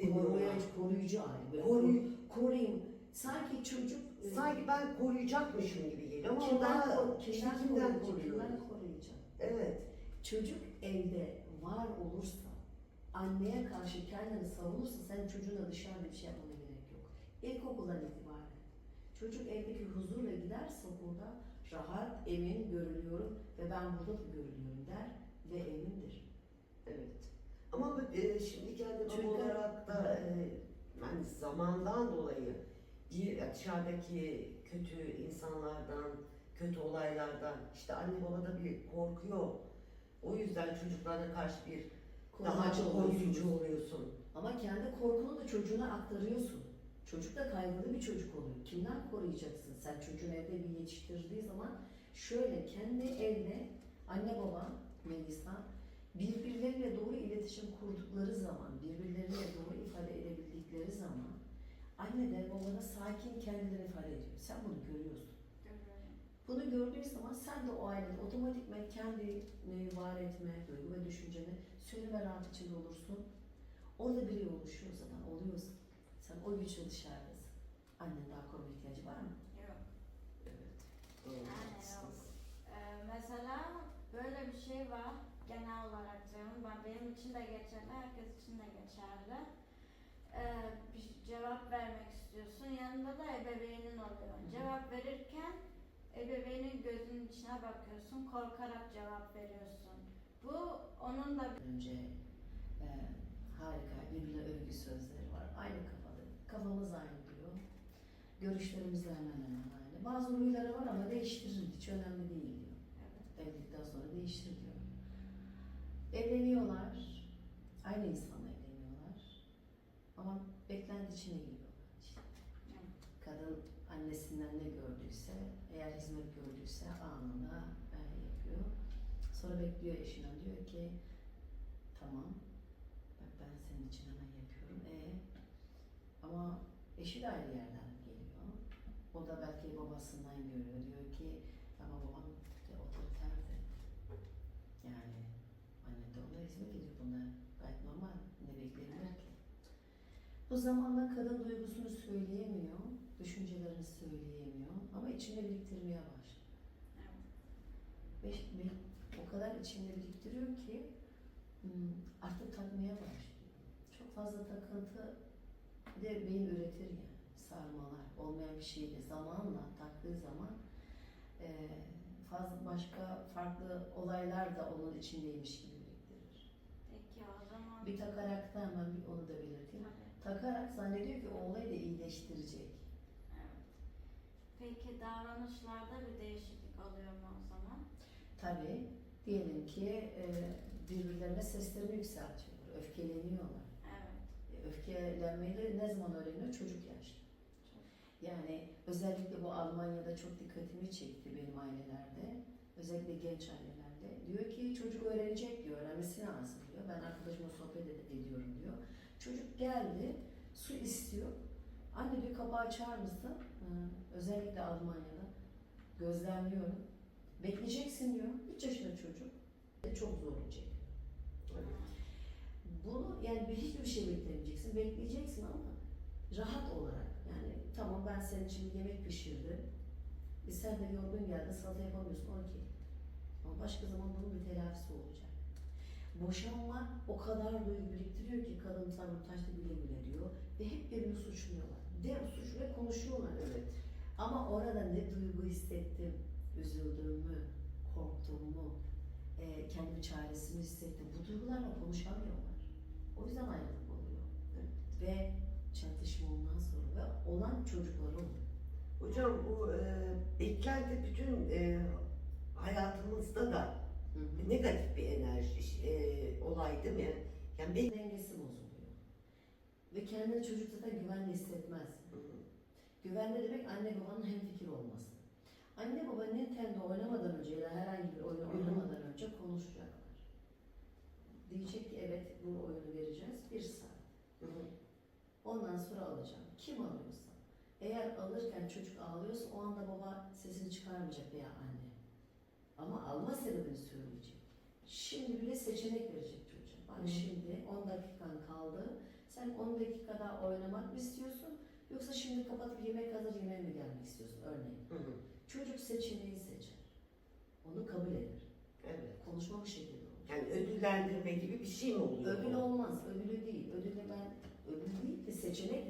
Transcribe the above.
deniyor. Koruyucu, koruyucu hali. Böyle Koruy- koruyayım. Sanki çocuk e, Sanki ben koruyacakmışım gibi geliyor ama kimden, daha kimden, kimden kimden koruyacak? Evet. Çocuk evde var olursa, anneye karşı kendini savunursa sen çocuğuna dışarıda bir şey yapmana gerek yok. İlkokuldan itibaren. Çocuk evdeki huzurla giderse burada rahat, emin görülüyorum ve ben burada da görülüyorum der ve emindir. Evet. Ama e, şimdi kendi baba olarak yani zamandan dolayı bir dışarıdaki kötü insanlardan, kötü olaylardan işte anne babada bir korkuyor. O yüzden çocuklarına karşı bir daha Koruyucu çok koruyucu oluyorsun. Ama kendi korkunu da çocuğuna aktarıyorsun. Çocuk da kaygılı bir çocuk oluyor. Kimden koruyacaksın? Sen çocuğun evde bir yetiştirdiği zaman şöyle kendi evde anne baba Melisa birbirleriyle doğru iletişim kurdukları zaman, birbirleriyle doğru anne de babana sakin kendilerini ifade ediyor. Sen bunu görüyorsun. Bunu gördüğün zaman sen de o ailede otomatikman kendini var etme, duygu ve düşünceni söyleme rahat içinde olursun. Orada biri oluşuyor zaten, oluyorsun. Sen o güçle dışarıdasın. Annen daha koruma ihtiyacı var mı? Yok. Evet. Doğru. Yani yok. Ee, mesela böyle bir şey var genel olarak diyorum. Ben benim için de geçerli, herkes için de geçerli. Ee, bir cevap vermek istiyorsun, yanında da ebeveynin oluyor. Cevap verirken ebeveynin gözünün içine bakıyorsun, korkarak cevap veriyorsun. Bu onun da Önce e, harika birbirine övgü sözleri var. Aynı kafada. Kafamız aynı diyor. Görüşlerimiz de hemen hemen aynı. Bazı huyları var ama değiştirir. Hiç önemli değil diyor. evet, Evlilikten sonra değiştir diyor. Evleniyorlar. Aynı insanla evleniyorlar. Ama beklenti içine giriyorlar. Annesinden ne gördüyse, eğer hizmet gördüyse anında e, yapıyor. Sonra bekliyor eşinden diyor ki tamam bak ben senin için hemen yapıyorum. E ama eşi de ayrı yerden geliyor. O da belki babasından görüyor. Diyor ki ama babam de otoriterdi. Yani anne de ona hizmet ediyor bunlar. Gayet normal. Ne bekleyebilir ki? Bu zamanla kadın duygusunu söyleyemiyor, düşüncelerini söyleyemiyor ama içinde biriktirmeye başlıyor. evet. Ve, ve o kadar içinde biriktiriyor ki hmm, artık takmaya başlıyor. Çok fazla takıntı de beyin üretir yani. Sarmalar, olmayan bir şeyi de zamanla taktığı zaman eee, fazla başka farklı olaylar da onun içindeymiş gibi biriktirir. Peki o zaman... Bir takarak da hemen bir onu da belirteyim. Tabii, Takarak zannediyor ki o olayı da iyileştirecek. Peki davranışlarda bir değişiklik oluyor mu o zaman? Tabii diyelim ki e, birbirlerine seslerini yükseltiyorlar, öfkeleniyorlar. Evet. E, Öfkelenmeyi ne zaman öğreniyor? Çocuk yaşta. Yani özellikle bu Almanya'da çok dikkatimi çekti benim ailelerde. Özellikle genç ailelerde. Diyor ki çocuk öğrenecek diyor, öğrenmesi lazım diyor. Ben arkadaşımla sohbet ed- ediyorum diyor. Çocuk geldi, su istiyor. Anne diyor kapağı açar mısın? Hı, özellikle Almanya'da. Gözlemliyorum. Bekleyeceksin diyor. 3 yaşında çocuk. Çok zorlayacak. Evet. Bunu yani bir hiçbir şey beklemeyeceksin. Bekleyeceksin ama rahat olarak. Yani tamam ben senin için bir yemek pişirdim. E sen de yorgun geldin salata yapamıyorsun. Okey. Ama başka zaman bunun bir telafisi olacak. Boşanma o kadar duygu biriktiriyor ki kadın sana taşta bile bile diyor. Ve hep birbirini suçluyorlar. Dev suç ve konuşuyorlar. Evet. Ama orada ne duygu hissettim, üzüldüm mü, korktum mu, e, kendimi çaresini hissettim. Bu duygularla konuşamıyorlar. O yüzden ayrılık oluyor. Evet. Ve çatışma ondan sonra ve olan çocukları oluyor. Hocam bu e, beklenti bütün e, hayatımızda da negatif bir enerji e, olay değil mi? Yani be- Dengesi bozuluyor. Ve kendini çocuk zaten güvenli hissetmez. Hı. Güvenli demek anne babanın hemfikir olması. Anne baba Nintendo oynamadan önce ya da herhangi bir oyunu oynamadan önce konuşacaklar. Diyecek ki evet bu oyunu vereceğiz bir saat. Hı. Ondan sonra alacağım. Kim alıyorsa. Eğer alırken çocuk ağlıyorsa o anda baba sesini çıkarmayacak veya anne. Ama alma sebebini söyleyecek. Şimdi bile seçenek verecek çocuğa. Bak Hı. şimdi 10 dakikan kaldı. Sen 10 dakika daha oynamak mı istiyorsun? Yoksa şimdi kapatıp yemek hazır yemeğe mi gelmek istiyorsun örneğin? Hı hı. Çocuk seçeneği seçer. Onu kabul eder. Evet. Konuşma bu şekilde olur. Yani ödüllendirme gibi bir şey mi oluyor? Ödül olmaz, ödülü değil. Ödülü ben, ödül değil de seçenek